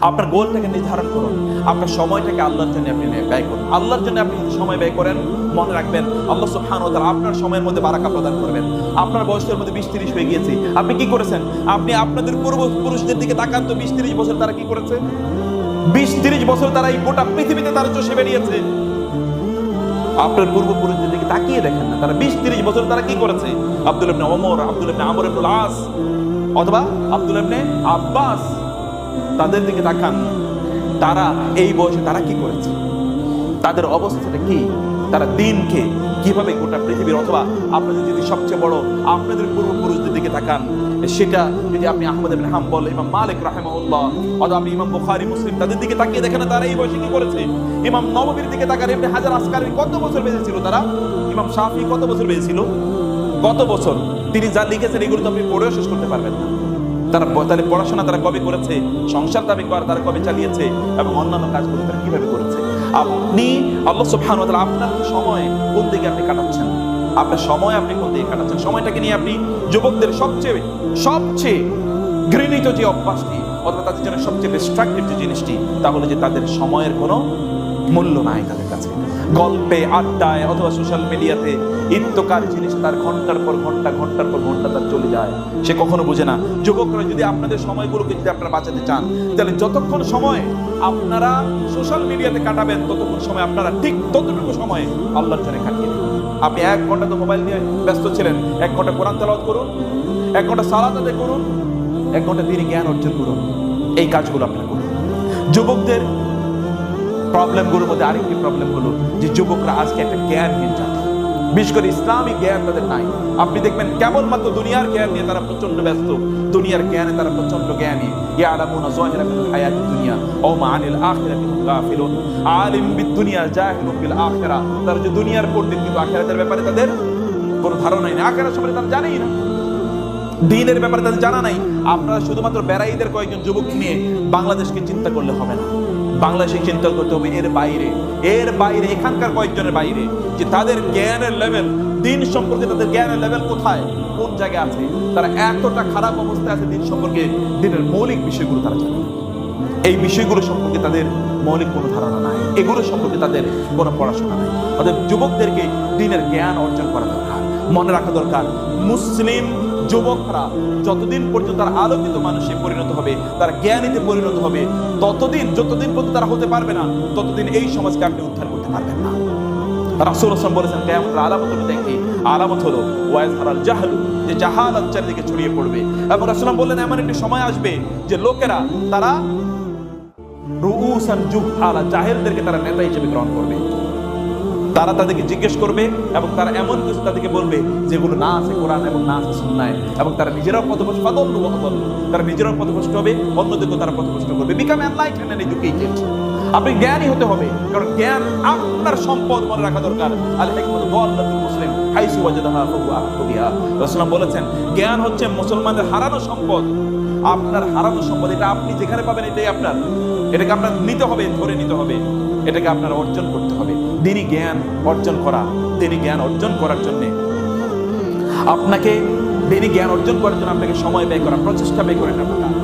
আপনার গোলটাকে নির্ধারণ করুন। আপনার সময়টাকে আল্লাহর জন্য আপনি ব্যয় করুন। আল্লাহর জন্য আপনি যদি সময় ব্যয় করেন, মনে রাখবেন, আল্লাহ সুবহান ও তাআলা আপনার সময়ের মধ্যে বারাকা প্রদান করবেন। আপনার বয়সের মধ্যে বিশ তিরিশ হয়ে গিয়েছে। আপনি কি করেছেন? আপনি আপনাদের পূর্বপুরুষদের দিকে তাকান তো, বিশ তিরিশ বছর তারা কি করেছে? বিশ তিরিশ বছর তারা এই গোটা পৃথিবীতে তারা চষে বেরিয়েছে আপনার পূর্বপুরুষদের দিকে তাকিয়ে দেখেন না। তারা বিশ তিরিশ বছর তারা কি করেছে? আব্দুল ইবনে ওমর, আব্দুল ইবনে আমর ইবনুল আস, অথবা আব্দুল ইবনে আব্বাস। তাদের দিকে তাকান। তারা এই বয়সে তারা কি করেছে? তাদের অবস্থাটা কি? তারা দিনকে কীভাবে গোটা পৃথিবীর, অথবা আপনাদের যদি সবচেয়ে বড়, আপনাদের পূর্বপুরুষদের দিকে তাকান, সেটা যদি আপনি আহমদ ইবনে হাম্বল, ইমাম মালিক রাহিমাহুল্লাহ, অথবা আপনি ইমাম বুখারী, মুসলিম, তাদের দিকে তাকিয়ে দেখেন তারা এই বয়সে কি করেছে? ইমাম নববীর দিকে তাকান, ইবনে হাজার আসকারি কত বছর বেঁচে ছিল তারা? ইমাম শাফি কত বছর বেঁচে ছিল? কত বছর? তিনি যা লিখেছেন এগুলো তো আপনি পড়েও শেষ করতে পারবেন না। তারা তাহলে পড়াশোনা তারা কবে করেছে, সংসার দাবি করা তারা কবে চালিয়েছে এবং অন্যান্য কাজগুলো তারা কীভাবে করেছে? আপনি, আল্লাহ সুবহানাহু ওয়া আপনার সময় কোন দিকে আপনি কাটাচ্ছেন? আপনার সময় আপনি কোন দিকে কাটাচ্ছেন? সময়টাকে নিয়ে আপনি যুবকদের সবচেয়ে সবচেয়ে ঘৃণিত যে অভ্যাসটি, অথবা তাদের জন্য সবচেয়ে ডিস্ট্রাক্টিভ যে জিনিসটি, তাহলে যে তাদের সময়ের কোনো মূল্য নাই তাদের কাছে। গল্পে, আড্ডায় অথবা সোশ্যাল মিডিয়াতে ইত্যকার জিনিস তার ঘণ্টার পর ঘণ্টা, ঘণ্টার পর ঘণ্টা তার চলে যায়। সে কখনো বুঝে না। যুবকরা যদি আপনাদের সময়গুলোকে যদি আপনারা বাঁচাতে চান, তাহলে যতক্ষণ সময় আপনারা সোশ্যাল মিডিয়াতে কাটাবেন, ততক্ষণ সময় আপনারা ঠিক ততটুকু সময় আল্লাহর জন্য কাটিয়ে দিন। আপনি এক ঘণ্টা তো মোবাইল নিয়ে ব্যস্ত ছিলেন। এক ঘণ্টা কোরআন তেলাওয়াত করুন, এক ঘণ্টা সালাত আদায় করুন, এক ঘণ্টা তিনি জ্ঞান অর্জন করুন। এই কাজগুলো আপনারা করুন। যুবকদের প্রবলেমগুলোর মধ্যে আরেকটি প্রবলেম হলো যে যুবকরা আজকে একটা জ্ঞানহীন জাতি বিশেষ করে ইসলামী জ্ঞান তাদের নাই। আপনি দেখবেন কেবলমাত্র দুনিয়ার জ্ঞান নিয়ে তারা প্রচণ্ড ব্যস্ত। দুনিয়ার জ্ঞানে তারা প্রচণ্ড জ্ঞানী। যাহিরা হায়াতিদ দুনিয়া ও গাফিলুন। আলিম জাহিলুন বিল আখিরা। তারা যে দুনিয়ার পণ্ডিত কিন্তু আখিরাতের ব্যাপারে তাদের কোনো ধারণাই নেই। আখিরাত সম্পর্কে তারা জানেই না। দিনের ব্যাপারে তাদের জানা নাই। আপনারা শুধুমাত্র বেড়াইদের কয়েকজন যুবক নিয়ে বাংলাদেশকে চিন্তা করলে হবে না। বাংলাদেশে চিন্তা করতে হবে, এর বাইরে। এর বাইরে, এখানকার কয়েকজনের বাইরে, যে তাদের জ্ঞানের লেভেল দিন সম্পর্কে তাদের জ্ঞানের লেভেল কোথায়, কোন জায়গায় আছে, তারা এতটা খারাপ অবস্থায় আছে দিন সম্পর্কে, দিনের মৌলিক বিষয়গুলো তারা জানে এই বিষয়গুলো সম্পর্কে তাদের মৌলিক কোনো ধারণা নাই। এগুলো সম্পর্কে তাদের কোনো পড়াশোনা নাই। অতএব যুবকদেরকে দিনের জ্ঞান অর্জন করা দরকার। মনে রাখা দরকার, মুসলিম যুবকরা যতদিন পর্যন্ত তারা আলোকিত মানুষে পরিণত হবে, তারা জ্ঞানীতে পরিণত হবে, ততদিন, যতদিন পর্যন্ত তারা হতে পারবে না, ততদিন এই সমাজকে আপনি উদ্ধার করতে পারবেন না। রাসূল আসলাম বলেছেন আলামতের মধ্যে একটি আলামত হলো, ওয়াইজ হারাল জাহালু, যে চারিদিকে ছড়িয়ে পড়বে। এবং রাসূল বললেন, এমন একটি সময় আসবে যে লোকেরা, তারা রুউসান জুহালা জাহেলদেরকে তারা নেতা হিসেবে গ্রহণ করবে। তারা তাদেরকে জিজ্ঞেস করবে এবং তারা এমন কিছু তাদেরকে বলবে যেগুলো না আছে কোরআন এবং না আছে সুন্নায়। এবং তারা নিজেরাও পথভ্রষ্ট ওয়াদল্লু তারা নিজেরাও পথভ্রষ্ট হবে, অন্যদেরকেও তারা পথভ্রষ্ট করবে। বিকাম এনলাইটেন এডুকেটেড আপনি জ্ঞানী হতে হবে, কারণ জ্ঞান আপনার সম্পদ মনে রাখা দরকার। আল হিকমত মুসলিম। রাসূলুল্লাহ বলেছেন, জ্ঞান হচ্ছে হারানো সম্পদ। আপনার হারানো সম্পদ, এটা আপনি যেখানে পাবেন এটাই আপনার। এটাকে আপনার নিতে হবে, ধরে নিতে হবে। এটাকে আপনার অর্জন করতে হবে। দিনই জ্ঞান অর্জন করা দিনই জ্ঞান অর্জন করার জন্য। আপনাকে দিনই জ্ঞান অর্জন করার জন্য আপনাকে সময় ব্যয় করা, প্রচেষ্টা ব্যয় করে নেওয়া।